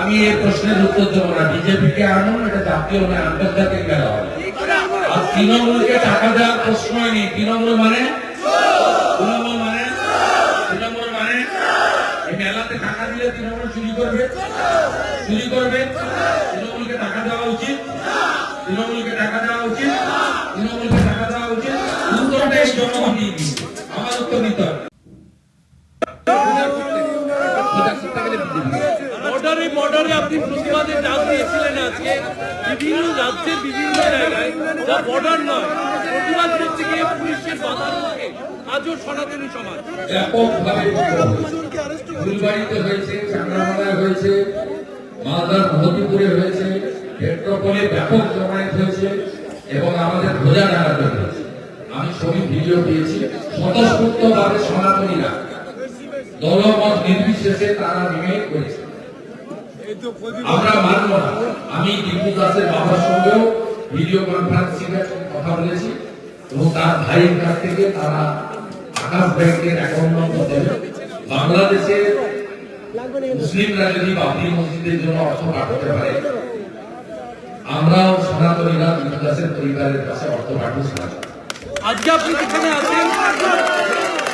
আমি এই প্রশ্নের উত্তর দেবো না। বিজেপিকে আনুন, এটা জাতীয় না আন্তর্জাতিক মেলা হবে। আর তৃণমূলকে টাকা দেওয়ার প্রশ্ন নেই তৃণমূল মানে? তৃণমূল মানে? তৃণমূল মানে? এই মেলাতে টাকা দিলে তৃণমূল চুরি করবে? চুরি করবে তৃণমূলকে টাকা দেওয়া উচিত তৃণমূলকে টাকা দেওয়া উচিত তৃণমূলকে টাকা দেওয়া উচিত উত্তরটা এই জনগণ দিয়ে দিবে আমার উত্তর দিতে হবে বর্ডারে বর্ডারে আপনি প্রতিবাদের ডাক দিয়েছিলেন আজকে বিভিন্ন রাজ্যের বিভিন্ন জায়গায় যা বর্ডার নয় প্রতিবাদ করতে গিয়ে পুলিশের বাধার মুখে আজও সনাতনী সমাজ। ব্যাপকভাবে ফুলবাড়িতে হয়েছে চাংরামালায় হয়েছে মালদার মহতিপুরে হয়েছে পেট্রোপলে ব্যাপক জমায়েত হয়েছে এবং আমাদের ধ্বজাডাঙ্গাতে হয়েছে। আমি ছবি ভিডিও পেয়েছি স্বতঃস্ফূর্তভাবে সনাতনীরা দলমত নির্বিশেষে তারা নিমেট করেছে আমরা মানব না। আমি দীপু দাসের বাবার সঙ্গেও ভিডিও কনফারেন্সিং এ কথা বলেছি এবং তার ভাইয়ের কাছ থেকে তারা আকাশ ব্যাংকের অ্যাকাউন্ট নম্বর দেবে। বাংলাদেশে মুসলিমরা যদি বাবরি মসজিদের জন্য অর্থ পাঠাতে পারে। আমরাও সনাতনীরা দীপু দাসের পরিবারের কাছে অর্থ সাহায্য আজকে আপনি যেখানে আছেন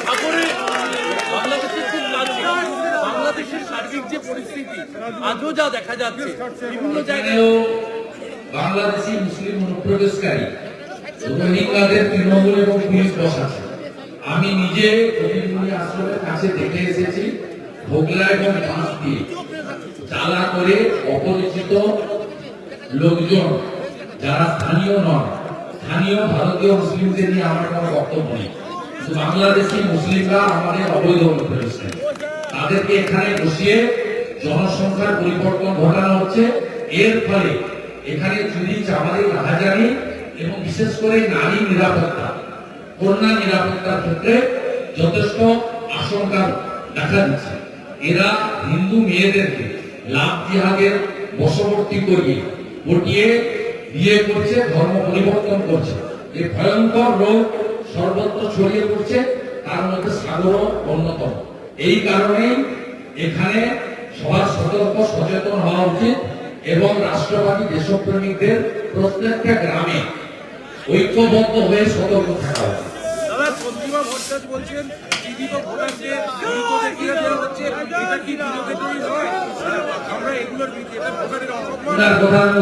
সাগরে বাংলাদেশের খুব লাগছে বাংলাদেশের সার্বিক যে পরিস্থিতি, আজও যা দেখা যাচ্ছে, বিভিন্ন জায়গায় বাংলাদেশি মুসলিম অনুপ্রবেশকারী রোহিঙ্গাদের তৃণমূল এবং পুলিশ আমি নিজে কাছে দেখে এসেছি, ভোগলা এবং বাঁশ দিয়ে জ্বালা করে অপরিচিত লোকজন যারা স্থানীয় নন, স্থানীয় ভারতীয় মুসলিমদের নিয়ে আমার কোনো বক্তব্য নেই। বাংলাদেশি মুসলিমরা আমাদের অবৈধ অনুপ্রবেশকারী। তাদেরকে এখানে বসিয়ে জনসংখ্যার পরিবর্তন ঘটানো হচ্ছে। এর ফলে এখানে চুরি, চামারি রাহাজানি এবং বিশেষ করে নারী নিরাপত্তা, কন্যা নিরাপত্তার ক্ষেত্রে যথেষ্ট আশঙ্কা দেখা দিচ্ছে। এরা হিন্দু মেয়েদেরকে লাভ জিহাদের বশবর্তী করিয়ে পটিয়ে বিয়ে করছে, ধর্ম পরিবর্তন করছে। এই ভয়ঙ্কর রোগ সর্বত্র ছড়িয়ে পড়ছে, তার মধ্যে সাগর অন্যতম। এই কারণেই এখানে সবার সতর্ক সচেতন হওয়া উচিত এবং রাষ্ট্রবাদী দেশপ্রেমিকদের প্রত্যেকটা গ্রামে ঐক্যবদ্ধ হয়ে সতর্ক থাকা উচিত।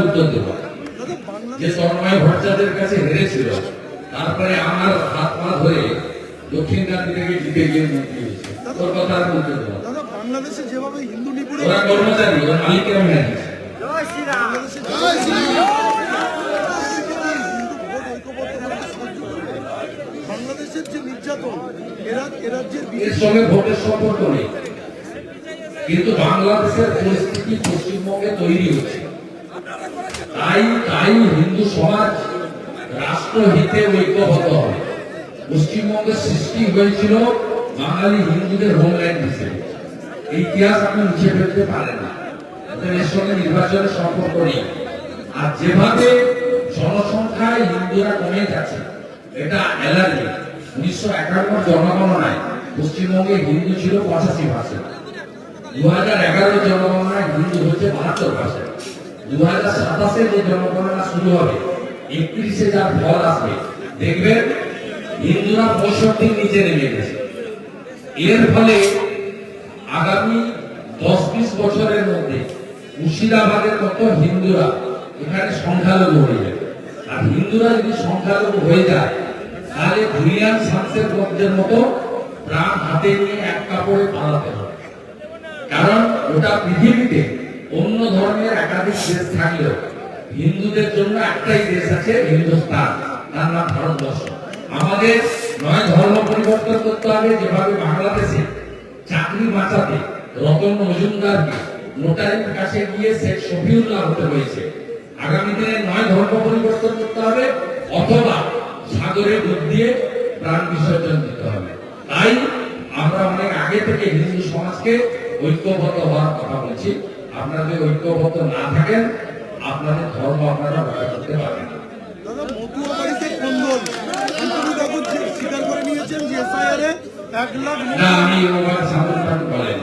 উত্তর দেব। যে তন্ময় ভট্টাচার্যের কাছে হেরেছিল তারপরে দক্ষিণ কান্তি থেকে জিতে গিয়ে মন্ত্রী হয়েছে তোর কথা আমি উত্তর দাদা বাংলাদেশে যেভাবে হিন্দু নিপুণে ওরা কর্মচারী ওর বাংলাদেশের যে নির্যাতন এরা এরাজ্যের এর সঙ্গে ভোটের সম্পর্ক নেই। কিন্তু বাংলাদেশের পরিস্থিতি পশ্চিমবঙ্গে তৈরি হচ্ছে। তাই তাই হিন্দু সমাজ রাষ্ট্রহিতে ঐক্যবদ্ধ হবে। পশ্চিমবঙ্গের সৃষ্টি হয়েছিল বাঙালি হিন্দুদের হোমল্যান্ড হিসেবে। ইতিহাস আপনি মুছে ফেলতে পারেন না। এর সঙ্গে নির্বাচনের সম্পর্ক নেই। আর যেভাবে জনসংখ্যায় হিন্দুরা কমে যাচ্ছে এটা অ্যালার্জি উনিশশো একান্ন জনগণনায় পশ্চিমবঙ্গে হিন্দু ছিল পঁচাশি পার্সেন্ট দু হাজার এগারো জনগণনায় হিন্দু হচ্ছে বাহাত্তর পার্সেন্ট দু হাজার সাতাশে যে জনগণনা শুরু হবে, একত্রিশে যার ফল আসবে। দেখবেন হিন্দুরা পঁয়ষট্টির নিচে নেমে গেছে। এর ফলে আগামী দশ বিশ বছরের মধ্যে মুর্শিদাবাদের মতো হিন্দুরা এখানে সংখ্যালঘু হয়ে যাবে। আর হিন্দুরা যদি সংখ্যালঘু হয়ে যায়, তাহলে জুলিয়ান সামসের মধ্যের মতো প্রাণ হাতে নিয়ে এক কাপড়ে পালাতে হবে। কারণ ওটা পৃথিবীতে অন্য ধর্মের একাধিক দেশ থাকলেও হিন্দুদের জন্য একটাই দেশ আছে, হিন্দুস্তান। তার নাম ভারতবর্ষ। আমাদের নয় ধর্ম পরিবর্তন করতে হবে, যেভাবে বাংলাদেশে চাকরি বাঁচাতে রতন মজুমদারকে নোটারির কাছে গিয়ে শেখ শফিউল্লাহ হতে হয়েছে। আগামী দিনে নয় ধর্ম পরিবর্তন করতে হবে, অথবা সাগরে ডুব দিয়ে প্রাণ বিসর্জন দিতে হবে। তাই আমরা অনেক আগে থেকে হিন্দু সমাজকে ঐক্যবদ্ধ হওয়ার কথা বলছি। আপনারা যদি ঐক্যবদ্ধ না থাকেন, আপনাদের ধর্ম আপনারা রক্ষা করতে পারবেন না। দাদা মতুয়াবাড়িতে কোন্দল শান্তনু কাকু যে স্বীকার করে নিয়েছেন যে এসআইআর এ এক লাখ না আমি শান্তনু ঠাকুর বলেন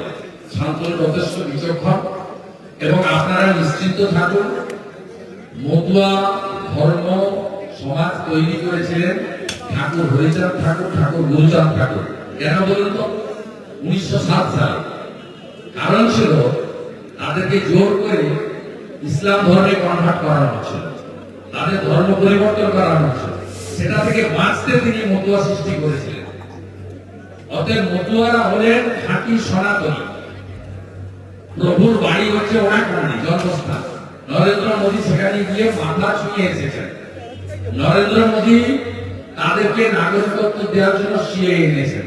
শান্তনু যথেষ্ট বিচক্ষণ এবং আপনারা নিশ্চিন্ত থাকুন মতুয়া ধর্ম সমাজ তৈরি করেছিলেন ঠাকুর হরিচাঁদ ঠাকুর ঠাকুর গুরুচাঁদ ঠাকুর। কেন বলুন তো? উনিশশো সাত সালে। কারণ ছিল তাদেরকে জোর করে ইসলাম ধর্মে কনভার্ট করানো হচ্ছিল। তাদের ধর্ম পরিবর্তন করানো হচ্ছিল। সেটা থেকে বাঁচতে তিনি মতুয়া সৃষ্টি করেছিলেন। অতএব মতুয়ারা হলেন খাঁটি সনাতনী। প্রভুর বাড়ি হচ্ছে ওনাকান্দি জন্মস্থান। নরেন্দ্র মোদী সেখানে গিয়ে মাথা ছুঁয়ে এসেছেন। নরেন্দ্র মোদী তাদেরকে নাগরিকত্ব দেওয়ার জন্য সিএ এনেছেন।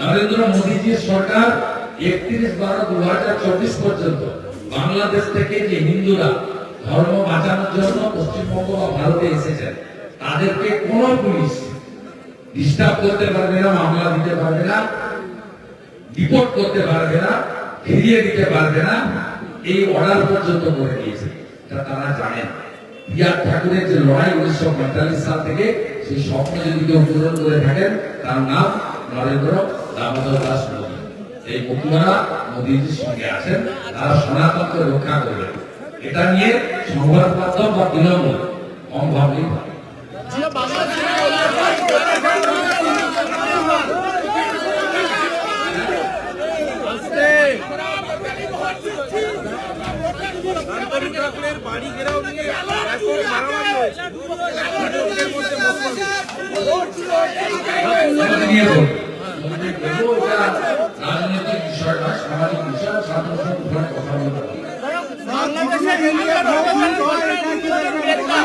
নরেন্দ্র মোদীজির সরকার একত্রিশ বারো দু হাজার চব্বিশ পর্যন্ত বাংলাদেশ থেকে যে হিন্দুরা ধর্ম বাঁচানোর জন্য পশ্চিমবঙ্গ বা ভারতে এসেছেন, তাদেরকে কোন পুলিশ ডিস্টার্ব করতে পারবে না, মামলা দিতে পারবে না রিপোর্ট করতে পারবে না, ফিরিয়ে দিতে পারবে না, এই অর্ডার পর্যন্ত করে দিয়েছে। তারা জানেন বিয়ার ঠাকুরের যে লড়াই উনিশশো পঁয়তাল্লিশ সাল থেকে, সেই স্বপ্ন যদি কেউ পূরণ করে থাকেন, তার নাম নরেন্দ্র দামোদর দাস মোদী। এই মতুয়ারা মোদীজির সঙ্গে আছেন, তারা সনাতনকে রক্ষা করবেন। এটা নিয়ে সংবাদ মাধ্যম বা তৃণমূল কম বাড়ি ঘেরাও নিয়ে মারামারি হয়েছে রাজনৈতিক বিষয় নয়, সামাজিক বিষয়, ছাত্র কথা বলতে হবে। বাংলাদেশের ইন্ডিয়া ভ্রমণ করে এটা কি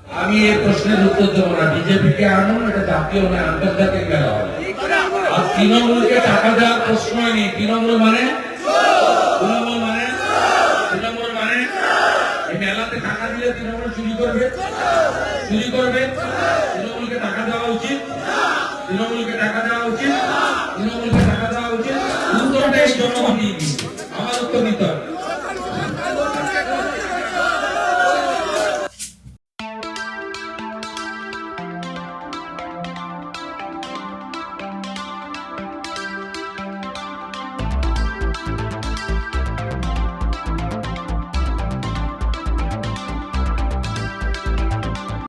আমি এই প্রশ্নের উত্তর দেবো না। বিজেপিকে আনুন, এটা জাতীয় নয়, আন্তর্জাতিক মেলা হবে। আর তৃণমূলকে টাকা দেওয়ার প্রশ্নই নেই। তৃণমূল মানে? তৃণমূল মানে? তৃণমূল মানে? এই মেলাতে টাকা দিলে তৃণমূল চুরি করবে? চুরি করবে? তৃণমূলকে টাকা দেওয়া উচিত? তৃণমূলকে টাকা দেওয়া উচিত? তৃণমূলকে টাকা দেওয়া উচিত? উত্তরটা এই জনগণ